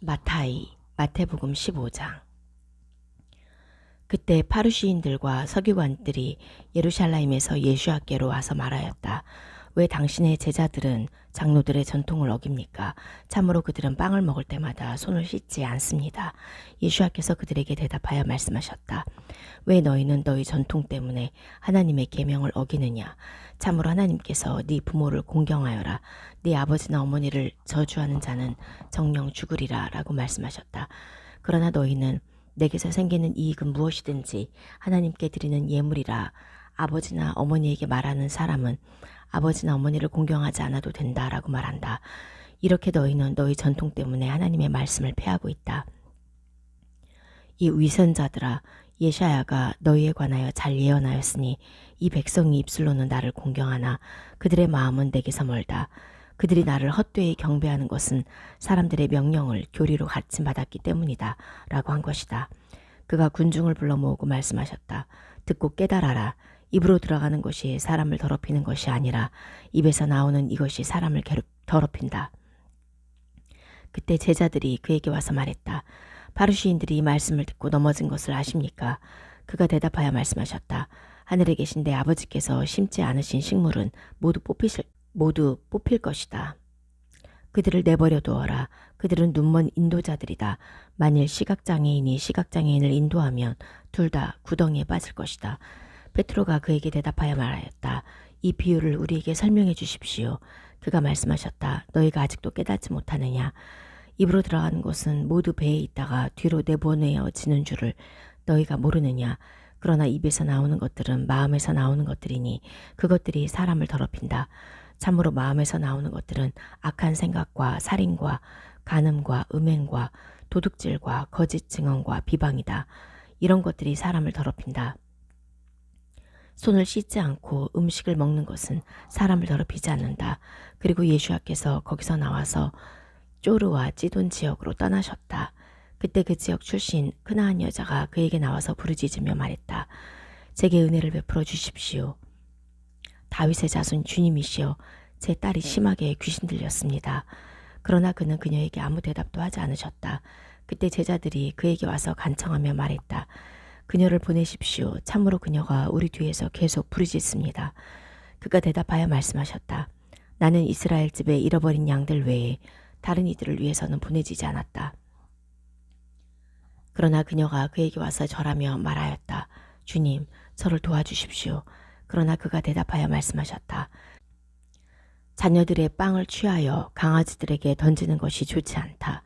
마타이 마태복음 15장 그때 파루시인들과 서기관들이 예루살렘에서 예수학계로 와서 말하였다. 왜 당신의 제자들은 장로들의 전통을 어깁니까? 참으로 그들은 빵을 먹을 때마다 손을 씻지 않습니다. 예수께서 그들에게 대답하여 말씀하셨다. 왜 너희는 너희 전통 때문에 하나님의 계명을 어기느냐? 참으로 하나님께서 네 부모를 공경하여라. 네 아버지나 어머니를 저주하는 자는 정령 죽으리라 라고 말씀하셨다. 그러나 너희는 내게서 생기는 이익은 무엇이든지 하나님께 드리는 예물이라 아버지나 어머니에게 말하는 사람은 아버지나 어머니를 공경하지 않아도 된다라고 말한다. 이렇게 너희는 너희 전통 때문에 하나님의 말씀을 패하고 있다. 이 위선자들아 예샤야가 너희에 관하여 잘 예언하였으니 이 백성이 입술로는 나를 공경하나 그들의 마음은 내게서 멀다. 그들이 나를 헛되이 경배하는 것은 사람들의 명령을 교리로 갖침 받았기 때문이다. 라고 한 것이다. 그가 군중을 불러 모으고 말씀하셨다. 듣고 깨달아라. 입으로 들어가는 것이 사람을 더럽히는 것이 아니라 입에서 나오는 이것이 사람을 더럽힌다. 그때 제자들이 그에게 와서 말했다. 파루시인들이 이 말씀을 듣고 넘어진 것을 아십니까? 그가 대답하여 말씀하셨다. 하늘에 계신 내 아버지께서 심지 않으신 식물은 모두 뽑히실, 모두 뽑힐 것이다. 그들을 내버려 두어라. 그들은 눈먼 인도자들이다. 만일 시각장애인이 시각장애인을 인도하면 둘 다 구덩이에 빠질 것이다. 베트로가 그에게 대답하여 말하였다. 이 비유를 우리에게 설명해 주십시오. 그가 말씀하셨다. 너희가 아직도 깨닫지 못하느냐. 입으로 들어가는 것은 모두 배에 있다가 뒤로 내보내어지는 줄을 너희가 모르느냐. 그러나 입에서 나오는 것들은 마음에서 나오는 것들이니 그것들이 사람을 더럽힌다. 참으로 마음에서 나오는 것들은 악한 생각과 살인과 간음과 음행과 도둑질과 거짓 증언과 비방이다. 이런 것들이 사람을 더럽힌다. 손을 씻지 않고 음식을 먹는 것은 사람을 더럽히지 않는다. 그리고 예수와께서 거기서 나와서 쪼르와 찌돈 지역으로 떠나셨다. 그때 그 지역 출신 크나한 여자가 그에게 나와서 부르짖으며 말했다. 제게 은혜를 베풀어 주십시오. 다윗의 자손 주님이시여 제 딸이 심하게 귀신 들렸습니다. 그러나 그는 그녀에게 아무 대답도 하지 않으셨다. 그때 제자들이 그에게 와서 간청하며 말했다. 그녀를 보내십시오. 참으로 그녀가 우리 뒤에서 계속 부르짖습니다. 그가 대답하여 말씀하셨다. 나는 이스라엘 집에 잃어버린 양들 외에 다른 이들을 위해서는 보내지지 않았다. 그러나 그녀가 그에게 와서 절하며 말하였다. 주님, 저를 도와주십시오. 그러나 그가 대답하여 말씀하셨다. 자녀들의 빵을 취하여 강아지들에게 던지는 것이 좋지 않다.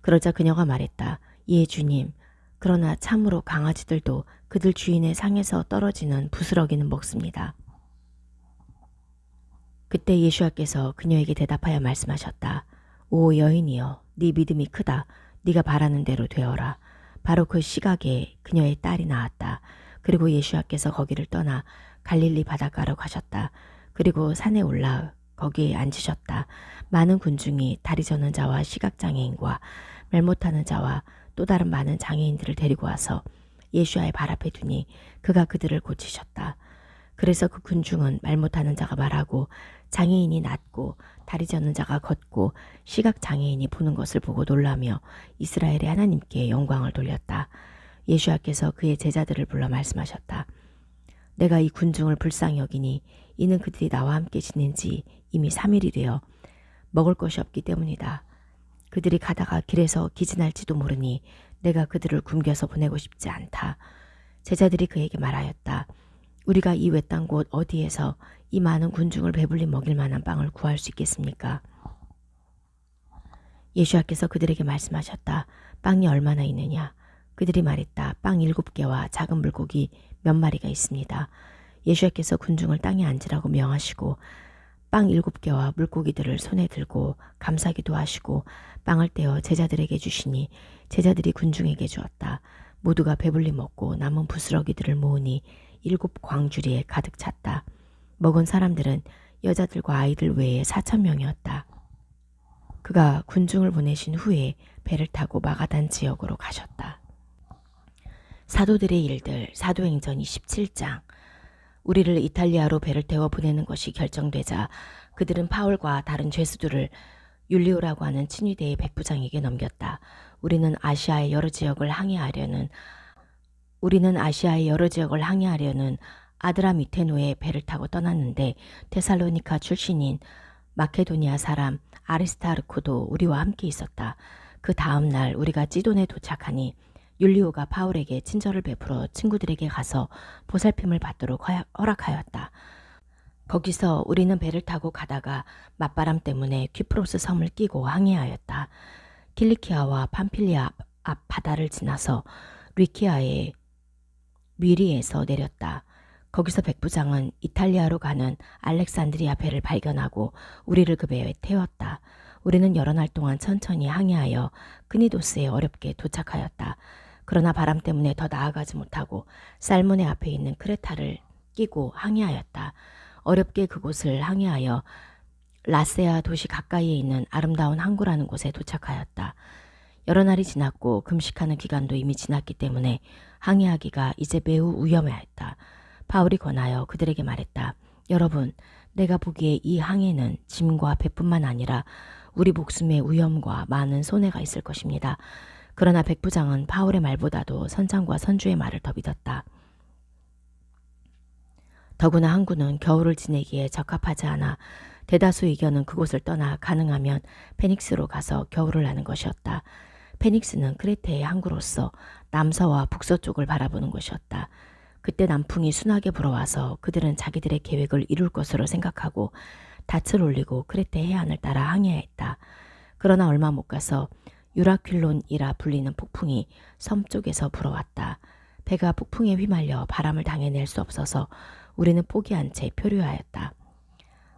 그러자 그녀가 말했다. 예, 주님. 그러나 참으로 강아지들도 그들 주인의 상에서 떨어지는 부스러기는 먹습니다. 그때 예수와께서 그녀에게 대답하여 말씀하셨다. 오 여인이여, 네 믿음이 크다. 네가 바라는 대로 되어라. 바로 그 시각에 그녀의 딸이 나왔다. 그리고 예수와께서 거기를 떠나 갈릴리 바닷가로 가셨다. 그리고 산에 올라 거기에 앉으셨다. 많은 군중이 다리 저는 자와 시각장애인과 말 못하는 자와 또 다른 많은 장애인들을 데리고 와서 예수와의 발 앞에 두니 그가 그들을 고치셨다. 그래서 그 군중은 말 못하는 자가 말하고 장애인이 낫고 다리 저는 자가 걷고 시각 장애인이 보는 것을 보고 놀라며 이스라엘의 하나님께 영광을 돌렸다. 예수와께서 그의 제자들을 불러 말씀하셨다. 내가 이 군중을 불쌍히 여기니 이는 그들이 나와 함께 지낸 지 이미 3일이 되어 먹을 것이 없기 때문이다. 그들이 가다가 길에서 기진할지도 모르니 내가 그들을 굶겨서 보내고 싶지 않다. 제자들이 그에게 말하였다. 우리가 이 외딴 곳 어디에서 이 많은 군중을 배불리 먹일 만한 빵을 구할 수 있겠습니까? 예수와께서 그들에게 말씀하셨다. 빵이 얼마나 있느냐? 그들이 말했다. 빵 일곱 개와 작은 물고기 몇 마리가 있습니다. 예수께서 군중을 땅에 앉으라고 명하시고 빵 일곱 개와 물고기들을 손에 들고 감사기도 하시고 빵을 떼어 제자들에게 주시니 제자들이 군중에게 주었다. 모두가 배불리 먹고 남은 부스러기들을 모으니 일곱 광주리에 가득 찼다. 먹은 사람들은 여자들과 아이들 외에 사천 명이었다. 그가 군중을 보내신 후에 배를 타고 마가단 지역으로 가셨다. 사도들의 일들 사도행전 27장 우리를 이탈리아로 배를 태워 보내는 것이 결정되자 그들은 파울과 다른 죄수들을 율리오라고 하는 친위대의 백부장에게 넘겼다. 우리는 아시아의 여러 지역을 항해하려는 우리는 아시아의 여러 지역을 항해하려는 아드라미테노의 배를 타고 떠났는데 테살로니카 출신인 마케도니아 사람 아리스타르코도 우리와 함께 있었다. 그 다음 날 우리가 찌돈에 도착하니 율리오가 파울에게 친절을 베풀어 친구들에게 가서 보살핌을 받도록 허- 허락하였다. 거기서 우리는 배를 타고 가다가 맞바람 때문에 퀴프로스 섬을 끼고 항해하였다. 킬리키아와 팜필리아 앞 바다를 지나서 리키아의 미리에서 내렸다. 거기서 백부장은 이탈리아로 가는 알렉산드리아 배를 발견하고 우리를 그 배에 태웠다. 우리는 여러 날 동안 천천히 항해하여 크니도스에 어렵게 도착하였다. 그러나 바람 때문에 더 나아가지 못하고 살몬의 앞에 있는 크레타를 끼고 항해하였다. 어렵게 그곳을 항해하여 라세아 도시 가까이에 있는 아름다운 항구라는 곳에 도착하였다. 여러 날이 지났고 금식하는 기간도 이미 지났기 때문에 항해하기가 이제 매우 위험했다. 바울이 권하여 그들에게 말했다. 여러분, 내가 보기에 이 항해는 짐과 배뿐만 아니라 우리 목숨의 위험과 많은 손해가 있을 것입니다. 그러나 백부장은 바울의 말보다도 선장과 선주의 말을 더 믿었다. 더구나 항구는 겨울을 지내기에 적합하지 않아 대다수 의견은 그곳을 떠나 가능하면 페닉스로 가서 겨울을 나는 것이었다. 페닉스는 크레테의 항구로서 남서와 북서 쪽을 바라보는 곳이었다. 그때 남풍이 순하게 불어와서 그들은 자기들의 계획을 이룰 것으로 생각하고 닻을 올리고 크레테 해안을 따라 항해했다. 그러나 얼마 못 가서 유라퀼론이라 불리는 폭풍이 섬 쪽에서 불어왔다. 배가 폭풍에 휘말려 바람을 당해낼 수 없어서 우리는 포기한 채 표류하였다.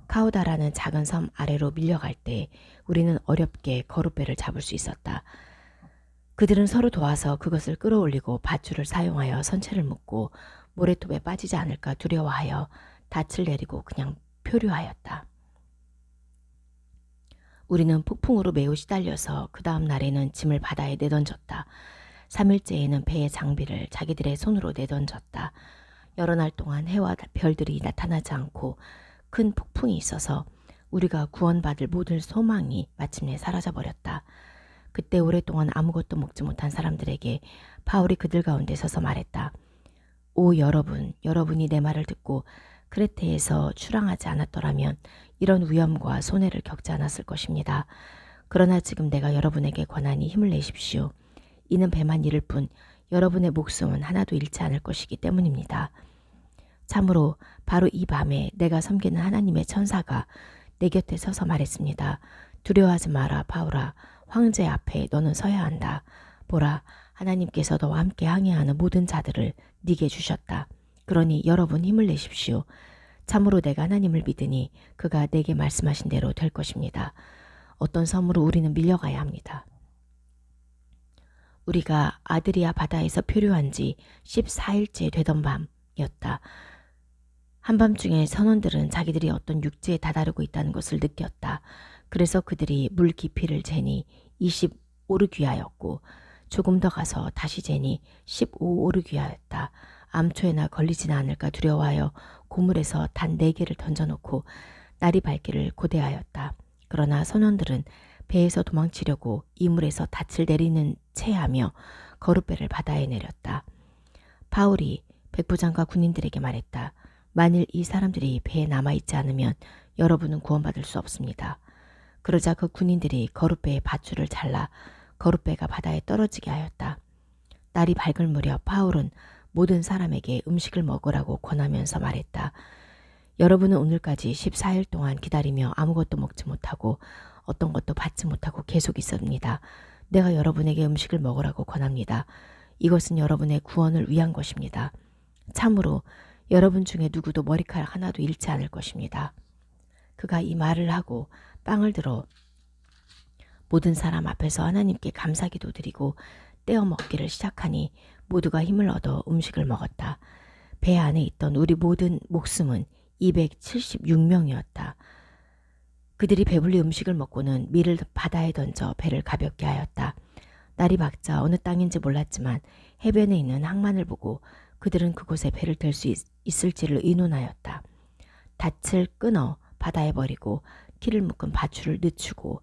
카우다라는 작은 섬 아래로 밀려갈 때 우리는 어렵게 거룻배를 잡을 수 있었다. 그들은 서로 도와서 그것을 끌어올리고 밧줄을 사용하여 선체를 묶고 모래톱에 빠지지 않을까 두려워하여 닻을 내리고 그냥 표류하였다. 우리는 폭풍으로 매우 시달려서 그 다음 날에는 짐을 바다에 내던졌다. 3일째에는 배의 장비를 자기들의 손으로 내던졌다. 여러 날 동안 해와 별들이 나타나지 않고 큰 폭풍이 있어서 우리가 구원받을 모든 소망이 마침내 사라져버렸다. 그때 오랫동안 아무것도 먹지 못한 사람들에게 바울이 그들 가운데 서서 말했다. 오 여러분, 여러분이 내 말을 듣고 크레테에서 출항하지 않았더라면 이런 위험과 손해를 겪지 않았을 것입니다. 그러나 지금 내가 여러분에게 권하니 힘을 내십시오. 이는 배만 잃을 뿐 여러분의 목숨은 하나도 잃지 않을 것이기 때문입니다. 참으로 바로 이 밤에 내가 섬기는 하나님의 천사가 내 곁에 서서 말했습니다. 두려워하지 마라, 바울아. 황제 앞에 너는 서야 한다. 보라, 하나님께서 너와 함께 항해하는 모든 자들을 네게 주셨다. 그러니 여러분 힘을 내십시오. 참으로 내가 하나님을 믿으니 그가 내게 말씀하신 대로 될 것입니다. 어떤 섬으로 우리는 밀려가야 합니다. 우리가 아드리아 바다에서 표류한 지 14일째 되던 밤이었다. 한밤중에 선원들은 자기들이 어떤 육지에 다다르고 있다는 것을 느꼈다. 그래서 그들이 물 깊이를 재니 25오르귀하였고 조금 더 가서 다시 재니 15오르귀하였다. 암초에나 걸리지는 않을까 두려워하여 고물에서 단 네 개를 던져놓고 날이 밝기를 고대하였다. 그러나 선원들은 배에서 도망치려고 이물에서 닻을 내리는 채하며 거룻배를 바다에 내렸다. 바울이 백부장과 군인들에게 말했다. 만일 이 사람들이 배에 남아있지 않으면 여러분은 구원받을 수 없습니다. 그러자 그 군인들이 거룻배의 밧줄을 잘라 거룻배가 바다에 떨어지게 하였다. 날이 밝을 무렵 바울은 모든 사람에게 음식을 먹으라고 권하면서 말했다. 여러분은 오늘까지 14일 동안 기다리며 아무것도 먹지 못하고 어떤 것도 받지 못하고 계속 있습니다. 내가 여러분에게 음식을 먹으라고 권합니다. 이것은 여러분의 구원을 위한 것입니다. 참으로 여러분 중에 누구도 머리카락 하나도 잃지 않을 것입니다. 그가 이 말을 하고 빵을 들어 모든 사람 앞에서 하나님께 감사기도 드리고 떼어 먹기를 시작하니 모두가 힘을 얻어 음식을 먹었다. 배 안에 있던 우리 모든 목숨은 276명이었다. 그들이 배불리 음식을 먹고는 밀을 바다에 던져 배를 가볍게 하였다. 날이 밝자 어느 땅인지 몰랐지만 해변에 있는 항만을 보고 그들은 그곳에 배를 댈수 있을지를 의논하였다. 닻을 끊어 바다에 버리고 키를 묶은 밧줄을 늦추고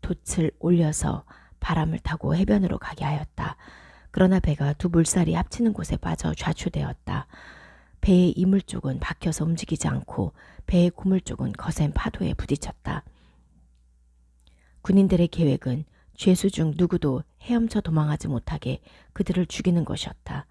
돛을 올려서 바람을 타고 해변으로 가게 하였다. 그러나 배가 두 물살이 합치는 곳에 빠져 좌초되었다. 배의 이물 쪽은 박혀서 움직이지 않고 배의 고물 쪽은 거센 파도에 부딪혔다. 군인들의 계획은 죄수 중 누구도 헤엄쳐 도망하지 못하게 그들을 죽이는 것이었다.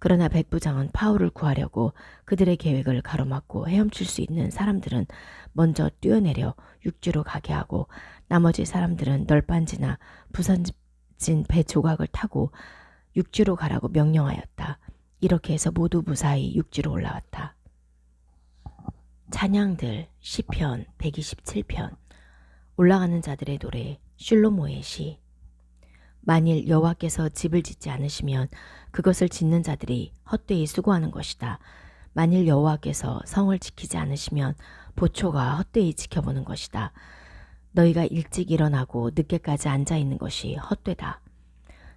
그러나 백부장은 파울을 구하려고 그들의 계획을 가로막고 헤엄칠 수 있는 사람들은 먼저 뛰어내려 육지로 가게 하고 나머지 사람들은 널빤지나 부서진 배 조각을 타고 육지로 가라고 명령하였다. 이렇게 해서 모두 무사히 육지로 올라왔다. 찬양들 시편 127편 올라가는 자들의 노래 슐로모의 시 만일 여호와께서 집을 짓지 않으시면 그것을 짓는 자들이 헛되이 수고하는 것이다. 만일 여호와께서 성을 지키지 않으시면 보초가 헛되이 지켜보는 것이다. 너희가 일찍 일어나고 늦게까지 앉아 있는 것이 헛되다.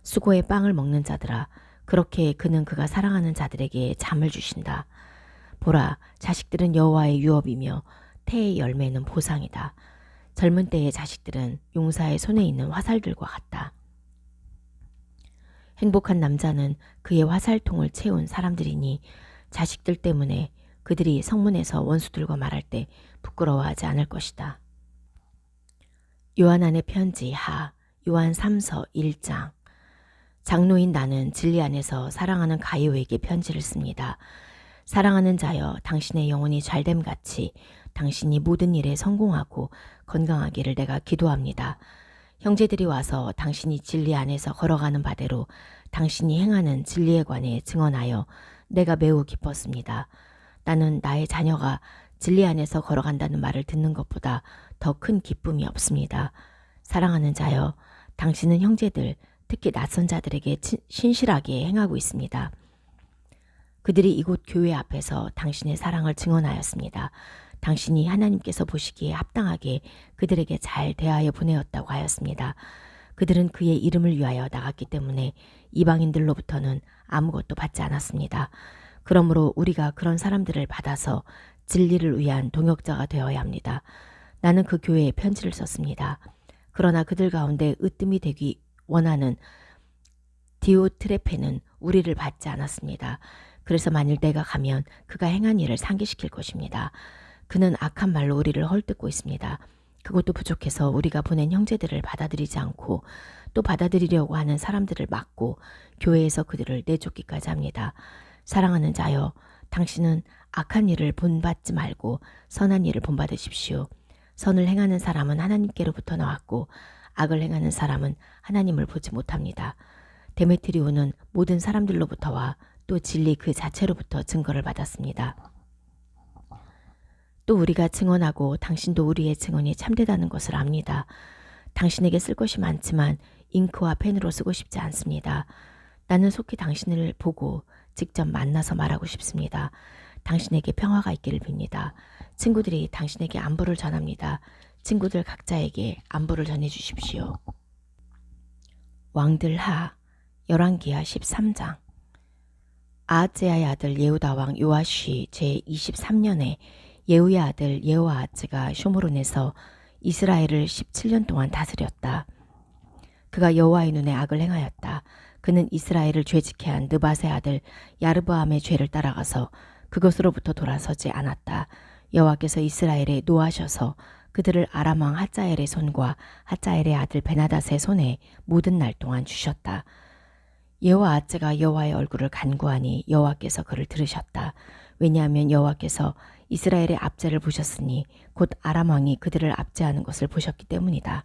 수고의 빵을 먹는 자들아 그렇게 그는 그가 사랑하는 자들에게 잠을 주신다. 보라 자식들은 여호와의 유업이며 태의 열매는 보상이다. 젊은 때의 자식들은 용사의 손에 있는 화살들과 같다. 행복한 남자는 그의 화살통을 채운 사람들이니 자식들 때문에 그들이 성문에서 원수들과 말할 때 부끄러워하지 않을 것이다. 요한안의 편지 하 요한 3서 1장 장로인 나는 진리 안에서 사랑하는 가요에게 편지를 씁니다. 사랑하는 자여 당신의 영혼이 잘됨 같이 당신이 모든 일에 성공하고 건강하기를 내가 기도합니다. 형제들이 와서 당신이 진리 안에서 걸어가는 바대로 당신이 행하는 진리에 관해 증언하여 내가 매우 기뻤습니다. 나는 나의 자녀가 진리 안에서 걸어간다는 말을 듣는 것보다 더 큰 기쁨이 없습니다. 사랑하는 자여, 당신은 형제들, 특히 낯선 자들에게 신실하게 행하고 있습니다. 그들이 이곳 교회 앞에서 당신의 사랑을 증언하였습니다. 당신이 하나님께서 보시기에 합당하게 그들에게 잘 대하여 보내었다고 하였습니다. 그들은 그의 이름을 위하여 나갔기 때문에 이방인들로부터는 아무것도 받지 않았습니다. 그러므로 우리가 그런 사람들을 받아서 진리를 위한 동역자가 되어야 합니다. 나는 그 교회에 편지를 썼습니다. 그러나 그들 가운데 으뜸이 되기 원하는 디오트레페는 우리를 받지 않았습니다. 그래서 만일 내가 가면 그가 행한 일을 상기시킬 것입니다. 그는 악한 말로 우리를 헐뜯고 있습니다. 그것도 부족해서 우리가 보낸 형제들을 받아들이지 않고 또 받아들이려고 하는 사람들을 막고 교회에서 그들을 내쫓기까지 합니다. 사랑하는 자여, 당신은 악한 일을 본받지 말고 선한 일을 본받으십시오. 선을 행하는 사람은 하나님께로부터 나왔고 악을 행하는 사람은 하나님을 보지 못합니다. 데메트리오는 모든 사람들로부터와 또 진리 그 자체로부터 증거를 받았습니다. 또 우리가 증언하고 당신도 우리의 증언이 참되다는 것을 압니다. 당신에게 쓸 것이 많지만 잉크와 펜으로 쓰고 싶지 않습니다. 나는 속히 당신을 보고 직접 만나서 말하고 싶습니다. 당신에게 평화가 있기를 빕니다. 친구들이 당신에게 안부를 전합니다. 친구들 각자에게 안부를 전해 주십시오. 왕들 하 열왕기하 13장 아하즈야의 아들 예후다 왕 요아시 제23년에 예후의 아들 예호아하츠가 쇼모론에서 이스라엘을 17년 동안 다스렸다. 그가 여호와의 눈에 악을 행하였다. 그는 이스라엘을 죄짓게 한 느바세 아들 야르브암의 죄를 따라가서 그것으로부터 돌아서지 않았다. 여호와께서 이스라엘에 노하셔서 그들을 아람 왕 하자엘의 손과 하자엘의 아들 베나닷의 손에 모든 날 동안 주셨다. 여호와 아츠가 여호와의 얼굴을 간구하니 여호와께서 그를 들으셨다. 왜냐하면 여호와께서 이스라엘의 압제를 보셨으니 곧 아람 왕이 그들을 압제하는 것을 보셨기 때문이다.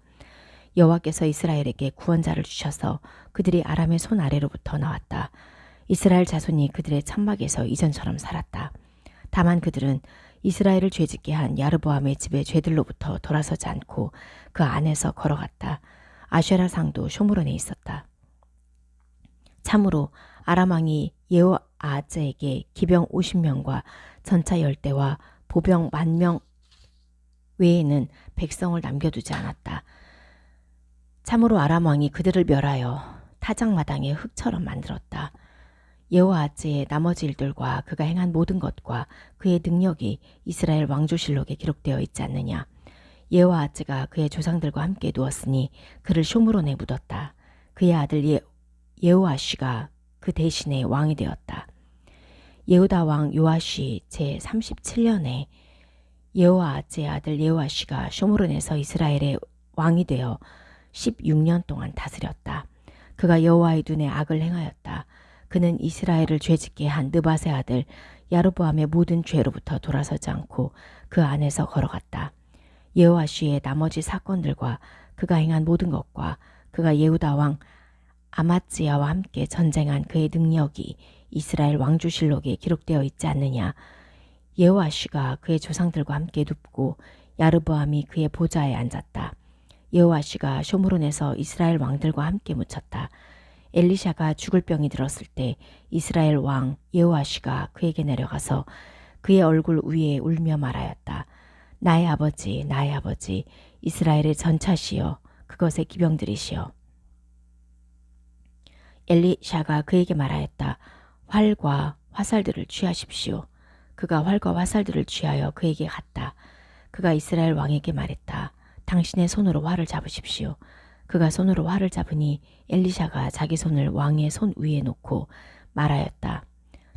여호와께서 이스라엘에게 구원자를 주셔서 그들이 아람의 손 아래로부터 나왔다. 이스라엘 자손이 그들의 천막에서 이전처럼 살았다. 다만 그들은 이스라엘을 죄짓게 한 야르보암의 집의 죄들로부터 돌아서지 않고 그 안에서 걸어갔다. 아쉐라 상도 쇼무론에 있었다. 참으로 아람 왕이 예호아하즈에게 기병 50명과 전차 열대와 보병 만명 외에는 백성을 남겨두지 않았다. 참으로 아람 왕이 그들을 멸하여 타작마당에 흙처럼 만들었다. 예호아즈의 나머지 일들과 그가 행한 모든 것과 그의 능력이 이스라엘 왕조실록에 기록되어 있지 않느냐. 예호아즈가 그의 조상들과 함께 누웠으니 그를 쇼므론에 묻었다. 그의 아들 예, 예호아쉬가 그 대신에 왕이 되었다. 예후다 왕 요아시 제 37년에 예호아즈의 아들 예호아시가 쇼므론에서 이스라엘의 왕이 되어 16년 동안 다스렸다. 그가 여호와의 눈에 악을 행하였다. 그는 이스라엘을 죄짓게 한 느바세 아들 야르보암의 모든 죄로부터 돌아서지 않고 그 안에서 걸어갔다. 예호아시의 나머지 사건들과 그가 행한 모든 것과 그가 예후다 왕 아마tsi야와 함께 전쟁한 그의 능력이 이스라엘 왕주실록에 기록되어 있지 않느냐. 예호아시가 그의 조상들과 함께 눕고 야르보암이 그의 보좌에 앉았다. 여호와시가 쇼므론에서 이스라엘 왕들과 함께 묻혔다. 엘리샤가 죽을 병이 들었을 때 이스라엘 왕 여호와시가 그에게 내려가서 그의 얼굴 위에 울며 말하였다. 나의 아버지, 나의 아버지, 이스라엘의 전차시여, 그것의 기병들이시여. 엘리샤가 그에게 말하였다. 활과 화살들을 취하십시오. 그가 활과 화살들을 취하여 그에게 갔다. 그가 이스라엘 왕에게 말했다. 당신의 손으로 활을 잡으십시오. 그가 손으로 활을 잡으니 엘리샤가 자기 손을 왕의 손 위에 놓고 말하였다.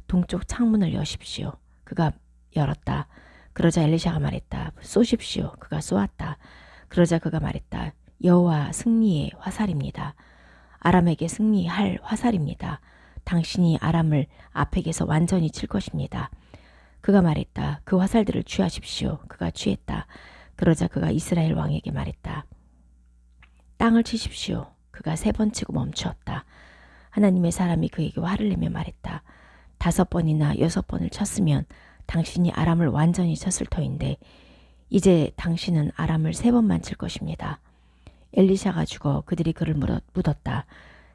동쪽 창문을 여십시오. 그가 열었다. 그러자 엘리샤가 말했다. 쏘십시오. 그가 쏘았다. 그러자 그가 말했다. 여호와 승리의 화살입니다. 아람에게 승리할 화살입니다. 당신이 아람을 아펙에서 완전히 칠 것입니다. 그가 말했다. 그 화살들을 취하십시오. 그가 취했다. 그러자 그가 이스라엘 왕에게 말했다. 땅을 치십시오. 그가 세 번 치고 멈추었다. 하나님의 사람이 그에게 화를 내며 말했다. 다섯 번이나 여섯 번을 쳤으면 당신이 아람을 완전히 쳤을 터인데 이제 당신은 아람을 세 번만 칠 것입니다. 엘리샤가 죽어 그들이 그를 묻었다.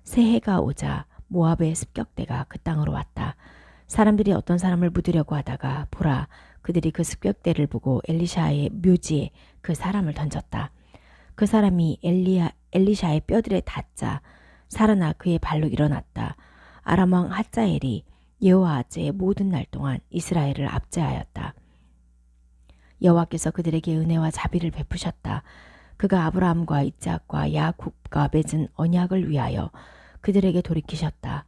새해가 오자 모압의 습격대가 그 땅으로 왔다. 사람들이 어떤 사람을 묻으려고 하다가 보라 그들이 그 습격대를 보고 엘리샤의 묘지에 그 사람을 던졌다. 그 사람이 엘리야, 엘리샤의 뼈들에 닿자 살아나 그의 발로 일어났다. 아람왕 하자엘이 여호와 아재의 모든 날 동안 이스라엘을 압제하였다. 여호와께서 그들에게 은혜와 자비를 베푸셨다. 그가 아브라함과 이짝과 야굽과 맺은 언약을 위하여 그들에게 돌이키셨다.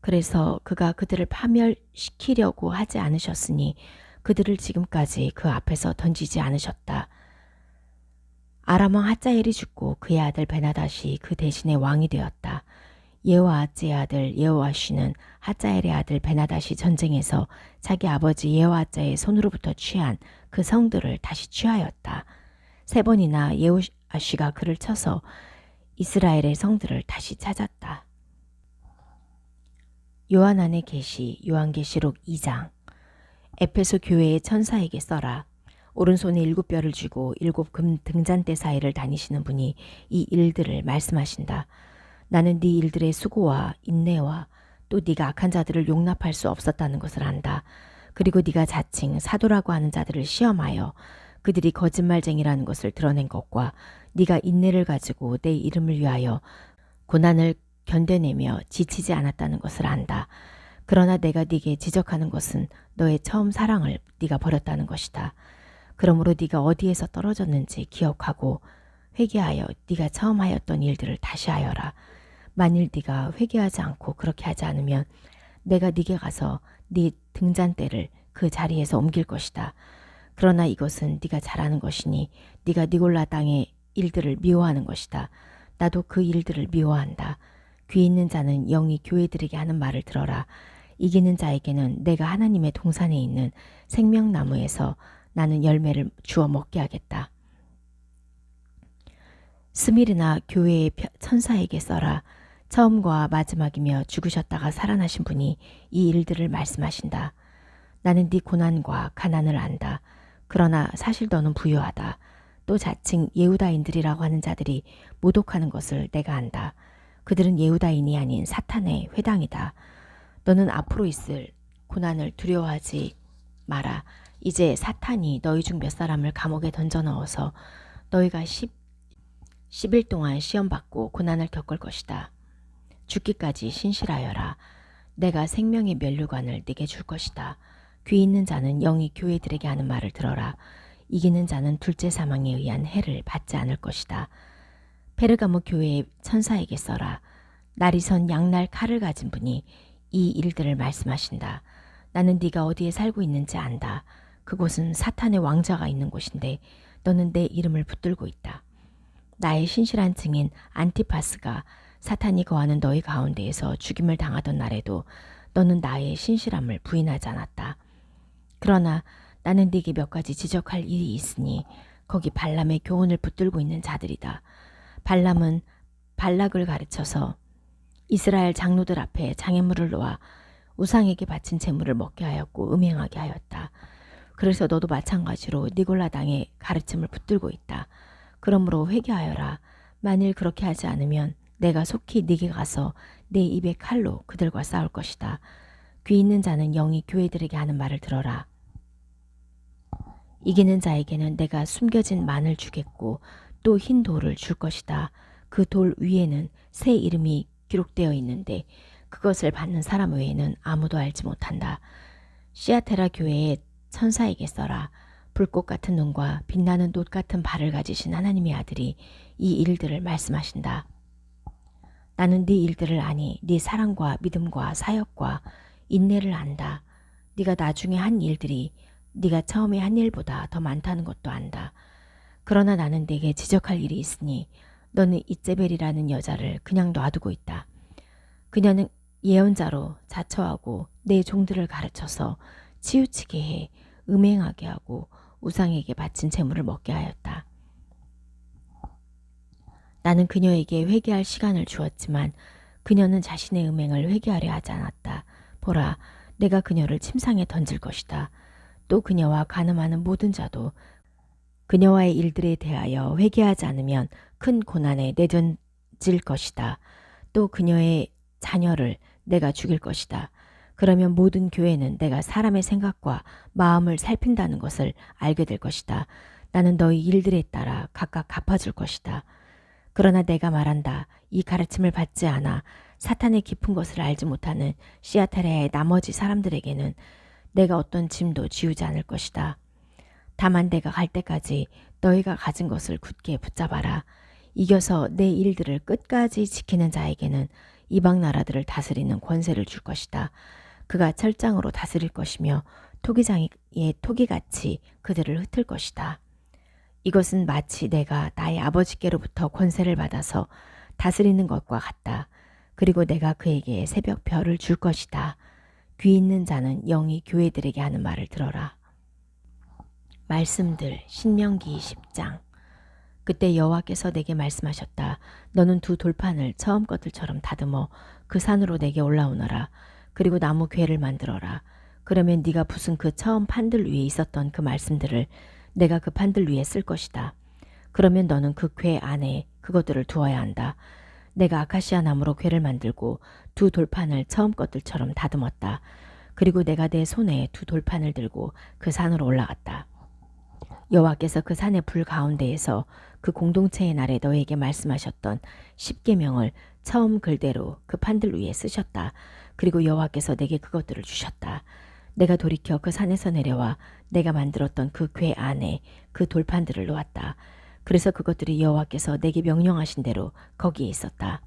그래서 그가 그들을 파멸시키려고 하지 않으셨으니 그들을 지금까지 그 앞에서 던지지 않으셨다. 아람왕 하자엘이 죽고 그의 아들 베나다시 그 대신에 왕이 되었다. 예호아즈의 아들 예호아시는 하자엘의 아들 베나다시 전쟁에서 자기 아버지 예호아자의 손으로부터 취한 그 성들을 다시 취하였다. 세 번이나 예호아시가 그를 쳐서 이스라엘의 성들을 다시 찾았다. 요한안의 계시 요한계시록 2장 에페소 교회의 천사에게 써라. 오른손에 일곱 뼈를 쥐고 일곱 금 등잔대 사이를 다니시는 분이 이 일들을 말씀하신다. 나는 네 일들의 수고와 인내와 또 네가 악한 자들을 용납할 수 없었다는 것을 안다. 그리고 네가 자칭 사도라고 하는 자들을 시험하여 그들이 거짓말쟁이라는 것을 드러낸 것과 네가 인내를 가지고 내 이름을 위하여 고난을 견뎌내며 지치지 않았다는 것을 안다. 그러나 내가 네게 지적하는 것은 너의 처음 사랑을 네가 버렸다는 것이다. 그러므로 네가 어디에서 떨어졌는지 기억하고 회개하여 네가 처음 하였던 일들을 다시 하여라. 만일 네가 회개하지 않고 그렇게 하지 않으면 내가 네게 가서 네 등잔대를 그 자리에서 옮길 것이다. 그러나 이것은 네가 잘하는 것이니 네가 니골라 땅의 일들을 미워하는 것이다. 나도 그 일들을 미워한다. 귀 있는 자는 영이 교회들에게 하는 말을 들어라. 이기는 자에게는 내가 하나님의 동산에 있는 생명나무에서 나는 열매를 주어 먹게 하겠다. 스미르나 교회의 천사에게 써라. 처음과 마지막이며 죽으셨다가 살아나신 분이 이 일들을 말씀하신다. 나는 네 고난과 가난을 안다. 그러나 사실 너는 부유하다. 또 자칭 예후다인들이라고 하는 자들이 모독하는 것을 내가 안다. 그들은 예후다인이 아닌 사탄의 회당이다. 너는 앞으로 있을 고난을 두려워하지 마라. 이제 사탄이 너희 중 몇 사람을 감옥에 던져 넣어서 너희가 10, 10일 동안 시험받고 고난을 겪을 것이다. 죽기까지 신실하여라. 내가 생명의 면류관을 네게 줄 것이다. 귀 있는 자는 영이 교회들에게 하는 말을 들어라. 이기는 자는 둘째 사망에 의한 해를 받지 않을 것이다. 페르가모 교회의 천사에게 써라. 날이 선 양날 칼을 가진 분이 이 일들을 말씀하신다. 나는 네가 어디에 살고 있는지 안다. 그곳은 사탄의 왕자가 있는 곳인데 너는 내 이름을 붙들고 있다. 나의 신실한 증인 안티파스가 사탄이 거하는 너희 가운데에서 죽임을 당하던 날에도 너는 나의 신실함을 부인하지 않았다. 그러나 나는 네게 몇 가지 지적할 일이 있으니 거기 발람의 교훈을 붙들고 있는 자들이다. 발람은 발락을 가르쳐서 이스라엘 장로들 앞에 장애물을 놓아 우상에게 바친 재물을 먹게 하였고 음행하게 하였다. 그래서 너도 마찬가지로 니골라당의 가르침을 붙들고 있다. 그러므로 회개하여라. 만일 그렇게 하지 않으면 내가 속히 네게 가서 내 입에 칼로 그들과 싸울 것이다. 귀 있는 자는 영이 교회들에게 하는 말을 들어라. 이기는 자에게는 내가 숨겨진 만을 주겠고 또 흰 돌을 줄 것이다. 그 돌 위에는 새 이름이 기록되어 있는데 그것을 받는 사람 외에는 아무도 알지 못한다. 시아테라 교회의 천사에게 써라. 불꽃 같은 눈과 빛나는 놋 같은 발을 가지신 하나님의 아들이 이 일들을 말씀하신다. 나는 네 일들을 아니 네 사랑과 믿음과 사역과 인내를 안다. 네가 나중에 한 일들이 네가 처음에 한 일보다 더 많다는 것도 안다. 그러나 나는 네게 지적할 일이 있으니 너는 이제벨이라는 여자를 그냥 놔두고 있다. 그녀는 예언자로 자처하고 내 종들을 가르쳐서 치우치게 해 음행하게 하고 우상에게 바친 재물을 먹게 하였다. 나는 그녀에게 회개할 시간을 주었지만 그녀는 자신의 음행을 회개하려 하지 않았다. 보라, 내가 그녀를 침상에 던질 것이다. 또 그녀와 가늠하는 모든 자도 그녀와의 일들에 대하여 회개하지 않으면 큰 고난에 내던질 것이다. 또 그녀의 자녀를 내가 죽일 것이다. 그러면 모든 교회는 내가 사람의 생각과 마음을 살핀다는 것을 알게 될 것이다. 나는 너희 일들에 따라 각각 갚아줄 것이다. 그러나 내가 말한다. 이 가르침을 받지 않아 사탄의 깊은 것을 알지 못하는 시아테레의 나머지 사람들에게는 내가 어떤 짐도 지우지 않을 것이다. 다만 내가 갈 때까지 너희가 가진 것을 굳게 붙잡아라. 이겨서 내 일들을 끝까지 지키는 자에게는 이방 나라들을 다스리는 권세를 줄 것이다. 그가 철장으로 다스릴 것이며 토기장의 토기같이 그들을 흩을 것이다. 이것은 마치 내가 나의 아버지께로부터 권세를 받아서 다스리는 것과 같다. 그리고 내가 그에게 새벽 별을 줄 것이다. 귀 있는 자는 영이 교회들에게 하는 말을 들어라. 말씀들 신명기 10장 그때 여호와께서 내게 말씀하셨다. 너는 두 돌판을 처음 것들처럼 다듬어 그 산으로 내게 올라오너라. 그리고 나무 궤를 만들어라. 그러면 네가 부순 그 처음 판들 위에 있었던 그 말씀들을 내가 그 판들 위에 쓸 것이다. 그러면 너는 그궤 안에 그것들을 두어야 한다. 내가 아카시아 나무로 궤를 만들고 두 돌판을 처음 것들처럼 다듬었다. 그리고 내가 내 손에 두 돌판을 들고 그 산으로 올라갔다. 여호와께서 그 산의 불 가운데에서 그 공동체의 날에 너에게 말씀하셨던 십계명을 처음 글대로 그 판들 위에 쓰셨다. 그리고 여호와께서 내게 그것들을 주셨다. 내가 돌이켜 그 산에서 내려와 내가 만들었던 그 궤 안에 그 돌판들을 놓았다. 그래서 그것들이 여호와께서 내게 명령하신 대로 거기에 있었다.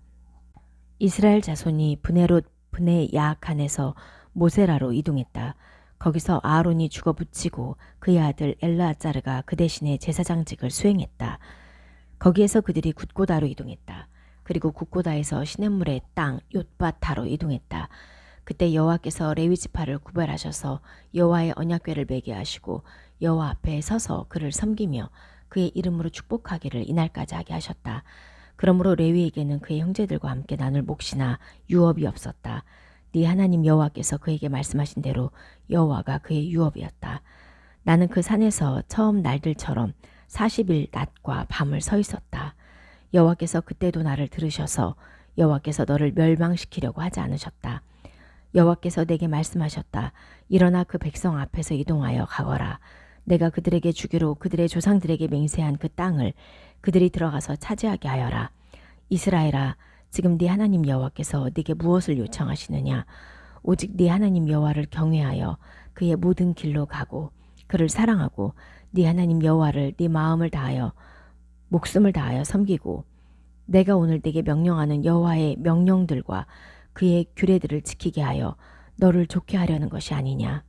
이스라엘 자손이 브네롯 브네 야악한에서 모세라로 이동했다. 거기서 아론이 죽어 붙이고 그의 아들 엘라아짜르가 그 대신에 제사장직을 수행했다. 거기에서 그들이 굿고다로 이동했다. 그리고 굿고다에서 시냇물의 땅 욤바타로 이동했다. 그때 여호와께서 레위 지파를 구별하셔서 여호와의 언약궤를 매게 하시고 여호와 앞에 서서 그를 섬기며 그의 이름으로 축복하기를 이날까지 하게 하셨다. 그러므로 레위에게는 그의 형제들과 함께 나눌 몫이나 유업이 없었다. 네 하나님 여호와께서 그에게 말씀하신 대로 여호와가 그의 유업이었다. 나는 그 산에서 처음 날들처럼 40일 낮과 밤을 서 있었다. 여호와께서 그때도 나를 들으셔서 여호와께서 너를 멸망시키려고 하지 않으셨다. 여호와께서 내게 말씀하셨다. 일어나 그 백성 앞에서 이동하여 가거라. 내가 그들에게 주기로 그들의 조상들에게 맹세한 그 땅을 그들이 들어가서 차지하게 하여라. 이스라엘아, 지금 네 하나님 여호와께서 네게 무엇을 요청하시느냐? 오직 네 하나님 여호와를 경외하여 그의 모든 길로 가고 그를 사랑하고 네 하나님 여호와를 네 마음을 다하여 목숨을 다하여 섬기고 내가 오늘 네게 명령하는 여호와의 명령들과 그의 규례들을 지키게 하여 너를 좋게 하려는 것이 아니냐.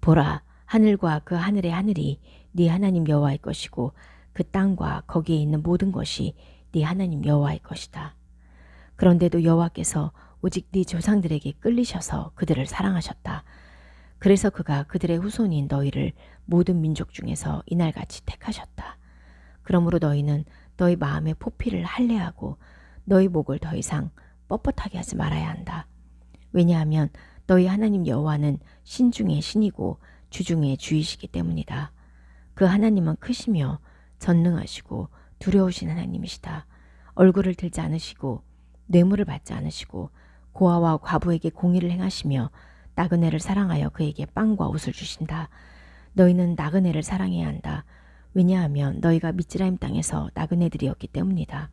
보라, 하늘과 그 하늘의 하늘이 네 하나님 여호와의 것이고 그 땅과 거기에 있는 모든 것이 네 하나님 여호와의 것이다. 그런데도 여호와께서 오직 네 조상들에게 끌리셔서 그들을 사랑하셨다. 그래서 그가 그들의 후손인 너희를 모든 민족 중에서 이날같이 택하셨다. 그러므로 너희는 너희 마음의 포피를 할례하고 너희 목을 더 이상 뻣뻣하게 하지 말아야 한다. 왜냐하면 너희 하나님 여호와는 신 중의 신이고 주 중의 주이시기 때문이다. 그 하나님은 크시며 전능하시고 두려우신 하나님이시다. 얼굴을 들지 않으시고 뇌물을 받지 않으시고 고아와 과부에게 공의를 행하시며 나그네를 사랑하여 그에게 빵과 옷을 주신다. 너희는 나그네를 사랑해야 한다. 왜냐하면 너희가 미즈라임 땅에서 나그네들이었기 때문이다.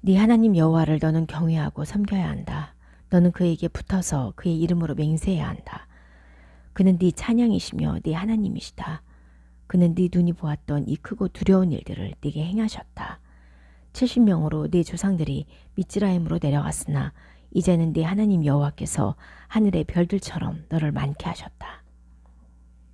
네 하나님 여호와를 너는 경외하고 섬겨야 한다. 너는 그에게 붙어서 그의 이름으로 맹세해야 한다. 그는 네 찬양이시며 네 하나님이시다. 그는 네 눈이 보았던 이 크고 두려운 일들을 네게 행하셨다. 70명으로 네 조상들이 미츠라임으로 내려갔으나 이제는 네 하나님 여호와께서 하늘의 별들처럼 너를 많게 하셨다.